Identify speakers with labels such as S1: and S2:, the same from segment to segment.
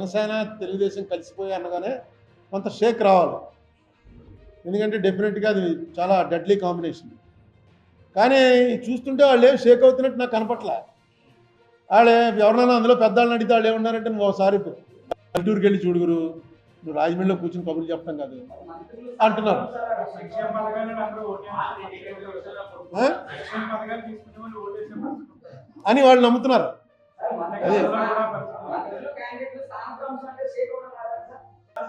S1: జనసేన తెలుగుదేశం కలిసిపోయి అనగానే కొంత షేక్ రావాలి. ఎందుకంటే డెఫినెట్గా అది చాలా డెడ్లీ కాంబినేషన్ కానీ చూస్తుంటే వాళ్ళు ఏం షేక్ అవుతున్నట్టు నాకు కనపట్లే. వాళ్ళు ఎవరినైనా అందులో పెద్దవాళ్ళని అడిగితే వాళ్ళు ఏమన్నారంటే నువ్వు ఒకసారి పల్లెటూరుకి వెళ్ళి చూడుగురు. నువ్వు రాజమండ్రిలో కూర్చుని కబుర్లు చెప్పడం కాదు. అంటున్నారు. అని వాళ్ళు నమ్ముతున్నారు. అదే.
S2: గతంలో కూడా పరిస్థితి.
S3: సార్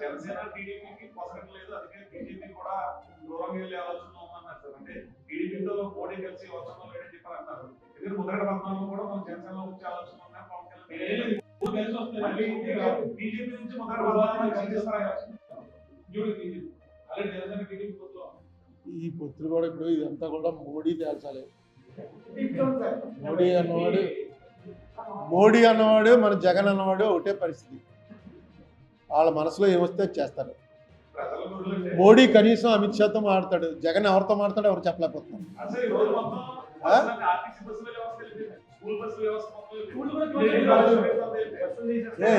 S3: జనసేన టీడీపీకి పొసగట్లేదు అందుకే బీజేపీ కూడా దూరంగా వెళ్ళే ఆలోచన ఉందన్నారు సార్. అంటే టీడీపీతో మోడీ కలిసి వస్తున్నాం లేదని చెప్పారు అంటారు ఎందుకంటే ముద్రగడ పద్నాలుగు కూడా మనం జనసేనలో వచ్చే ఆలోచన ఉందని పవన్ కళ్యాణ్ కలిసి బీజేపీ నుంచి ముద్రగడ పద్నాలుగు అలాగే జనసేన టీడీపీ పొత్తులో.
S1: ఈ పొత్తులు కూడా ఇప్పుడు ఇదంతా కూడా మోడీ తేల్చాలి. మోడీ అన్నవాడు మోడీ అన్నవాడు మన జగన్ అన్నవాడు ఒకటే పరిస్థితి. వాళ్ళ మనసులో ఏమొస్తే చేస్తారు మోడీ కనీసం అమిత్ షాతో మాడతాడు జగన్ ఎవరితో మాట్లాడో ఎవరు
S3: చెప్పలేకపోతున్నాం
S1: ఏ,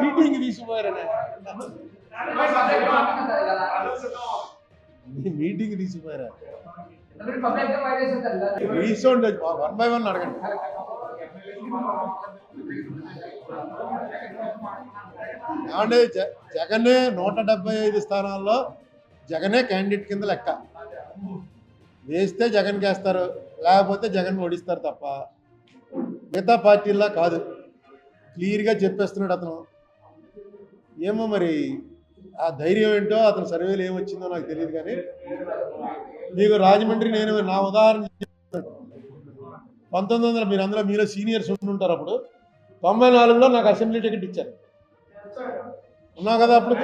S1: మీటింగ్ తీసిపోయారనే. మీటింగ్ తీసిపోయారా? వన్ బై వన్ అడగండి. ఏమంటే జగనే నూట డెబ్బై ఐదు స్థానాల్లో జగనే క్యాండిడేట్ కింద లెక్క. వేస్తే జగన్ వేస్తారు లేకపోతే జగన్ ఓడిస్తారు తప్ప మిగతా పార్టీలా కాదు. క్లియర్గా చెప్పేస్తున్నాడు అతను. ఏమో మరి ఆ ధైర్యం ఏంటో అతని సర్వేలు ఏమొచ్చిందో నాకు తెలియదు కానీ మీకు రాజమండ్రి నేను నా ఉదాహరణ పంతొమ్మిది వందల మీరు అందులో మీలో సీనియర్స్ ఉంటుంటారు అప్పుడు. తొంభై నాలుగులో నాకు అసెంబ్లీ టికెట్ ఇచ్చారు. ఉన్నావు కదా అప్పుడు?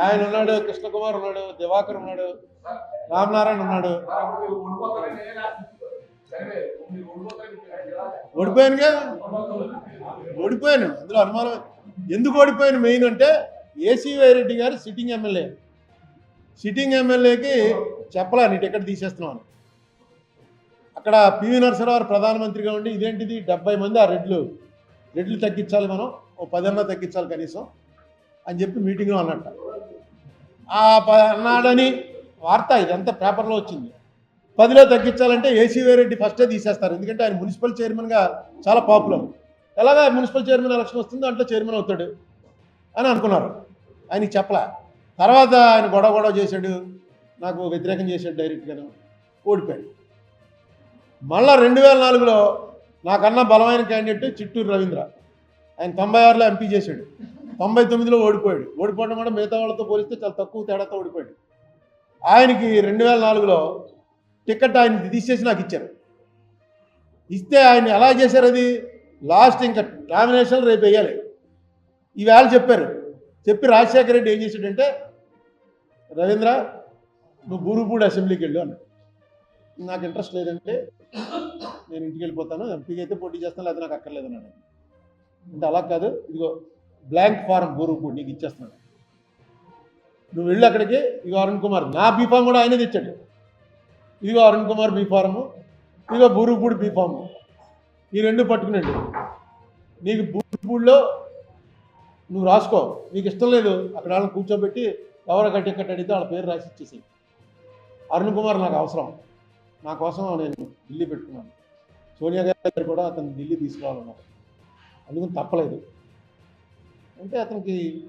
S1: ఆయన ఉన్నాడు కృష్ణకుమార్ ఉన్నాడు దివాకర్ ఉన్నాడు రామనారాయణ ఉన్నాడు. ఓడిపోయానుగా? ఓడిపోయాను. అందులో అనుమానం. ఎందుకు ఓడిపోయాను? మెయిన్ అంటే ఏసీ రెడ్డి గారు సిట్టింగ్ ఎమ్మెల్యే. సిట్టింగ్ ఎమ్మెల్యేకి చెప్పలా నీ టికెట్ తీసేస్తున్నాను అక్కడ పివి నరసింహారావు ప్రధానమంత్రిగా ఉండి ఇదేంటిది? డెబ్బై మంది ఆ రెడ్లు. రెడ్లు తగ్గించాలి మనం. ఓ పదన్నా తగ్గించాలి కనీసం. అని చెప్పి మీటింగ్లో అన్నట్ట. ఆ ప అన్నాడని వార్త ఇదంతా పేపర్లో వచ్చింది. పదిలో తగ్గించాలంటే ఏసీ రెడ్డి ఫస్టే తీసేస్తారు. ఎందుకంటే ఆయన మున్సిపల్ చైర్మన్గా చాలా పాపులర్. ఎలాగా మున్సిపల్ చైర్మన్ ఎలక్షన్ వస్తుందో దాంట్లో చైర్మన్ అవుతాడు అని అనుకున్నారు. ఆయనకి చెప్పలే. తర్వాత ఆయన గొడవ గొడవ చేశాడు. నాకు వ్యతిరేకం చేశాడు డైరెక్ట్గాను. ఓడిపోయాడు. మళ్ళా రెండు వేల నాలుగులో నాకన్నా బలమైన క్యాండిడేట్ చిట్టూరు రవీంద్ర. ఆయన తొంభై ఆరులో ఎంపీ చేశాడు. తొంభై తొమ్మిదిలో ఓడిపోయాడు. ఓడిపోవడం కూడా మిగతా వాళ్ళతో పోలిస్తే చాలా తక్కువ తేడాతో ఓడిపోయాడు. ఆయనకి రెండు వేల నాలుగులో టికెట్ ఆయన తీసేసి నాకు ఇచ్చారు. ఇస్తే ఆయన ఎలా చేశారు అది? లాస్ట్ ఇంకా నామినేషన్ రేపు వేయాలి. ఈవేళ చెప్పారు. చెప్పి రాజశేఖర రెడ్డి ఏం చేశాడంటే రవీంద్ర నువ్వు బూరుపూడి అసెంబ్లీకి వెళ్ళు అన్నాడు. నాకు ఇంట్రెస్ట్ లేదంటే నేను ఇంటికి వెళ్ళిపోతాను ఎంపీకి అయితే పోటీ చేస్తాను లేదా నాకు అక్కర్లేదు అన్నాడు. అంటే అలా కాదు ఇదిగో బ్లాంక్ ఫారం బూరుపూడి నీకు ఇచ్చేస్తున్నాను. నువ్వు వెళ్ళి అక్కడికి ఇదిగో అరుణ్ కుమార్ నా బీఫామ్ కూడా ఆయనే తెచ్చాడు. ఇదిగో అరుణ్ కుమార్ బీఫారము ఇదిగో బూరుపూడి బీఫాము ఈ రెండు పట్టుకునండి నీకు బూరుపూడిలో నువ్వు రాసుకో. నీకు ఇష్టం లేదు. అక్కడ వాళ్ళని కూర్చోబెట్టి ఎవరు గట్టి అడిగితే వాళ్ళ పేరు రాసి ఇచ్చేసి అరుణ్ కుమార్ నాకు అవసరం. నా కోసం నేను ఢిల్లీ పెట్టుకున్నాను. సోనియా గారు కూడా అతను ఢిల్లీ తీసుకురావాలన్నారు. అందుకని తప్పలేదు. అంటే అతనికి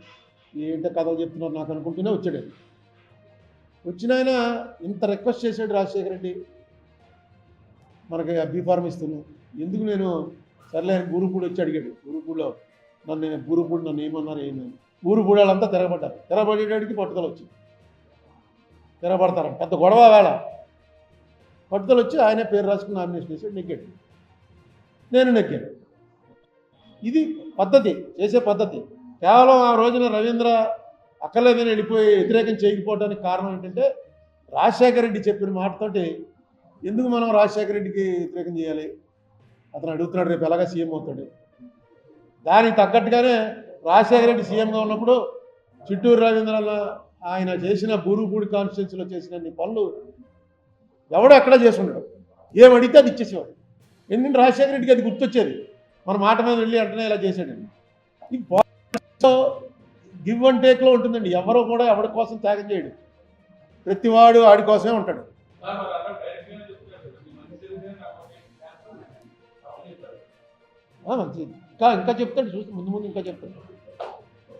S1: ఏంటో కథలు చెప్తున్నారు నాకు అనుకుంటూనే వచ్చాడు. వచ్చిన ఆయన ఇంత రిక్వెస్ట్ చేశాడు రాజశేఖర రెడ్డి. మనకి ఆ బీఫార్మ్ ఎందుకు నేను సర్లే గురుపూడి వచ్చి అడిగాడు. గురుపూడిలో నన్ను నేను గురుపూడి నన్ను ఏమన్నారు ఏమని గురుపూడి వాళ్ళంతా తిరగబడ్డారు. తిరగబడేటాడికి పట్టుదల వచ్చింది. తిరగబడతారు పెద్ద గొడవ వేళ. పట్టుదల వచ్చి ఆయనే పేరు రాసుకుని నామినేషన్ చేసి నెగ్గాడు. నేను నెగ్గాను. ఇది పద్ధతి చేసే పద్ధతి. కేవలం ఆ రోజున రవీంద్ర అక్కర్లేదని వెళ్ళిపోయి వ్యతిరేకం చేయకపోవడానికి కారణం ఏంటంటే రాజశేఖర రెడ్డి చెప్పిన మాటతోటి ఎందుకు మనం రాజశేఖర రెడ్డికి వ్యతిరేకం చేయాలి? అతను అడుగుతున్నాడు రేపు ఎలాగా సీఎం అవుతాడు? దానికి తగ్గట్టుగానే రాజశేఖర రెడ్డి సీఎంగా ఉన్నప్పుడు చిట్టూరు రవీంద్ర ఆయన చేసిన బూరుగుపూడి కాన్స్టిట్యున్సీలో చేసిన పనులు ఎవడో ఎక్కడ చేసి ఉండడు అది ఇచ్చేసేవాడు. ఎందుకంటే రాజశేఖర రెడ్డికి అది గుర్తొచ్చేది. మన మాట మీద వెళ్ళి అంటనే ఇలా చేశాడండి ఈ గివ్ అండ్ టేక్లో ఉంటుందండి. ఎవరో కూడా ఎవరి కోసం త్యాగం చేయడు. ప్రతివాడు ఆడి కోసమే ఉంటాడు. ఇంకా ఇంకా చెప్తాడు చూసి ముందు ముందు ఇంకా చెప్తాడు.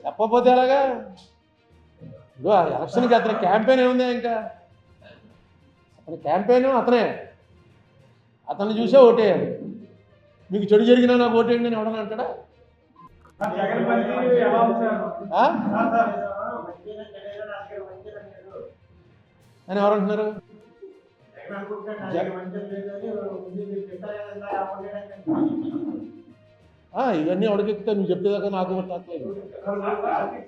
S1: చెప్పకపోతే ఎలాగా? ఇదిగో ఆ ఎలక్షన్కి అతని క్యాంపెయిన్ ఏముంది ఇంకా? అతని క్యాంపెయిన్ అతనే. అతన్ని చూసే ఓటేయాలి. మీకు చెడు జరిగినా నాకు ఓటేయండి అని ఎవడని అంటాడా? అని ఎవరు అంటున్నారు?
S2: జగన్
S1: ఇవన్నీ ఎవడికెక్కితే నువ్వు చెప్పేదాకా నాకు గుర్తు రావట్లేదు.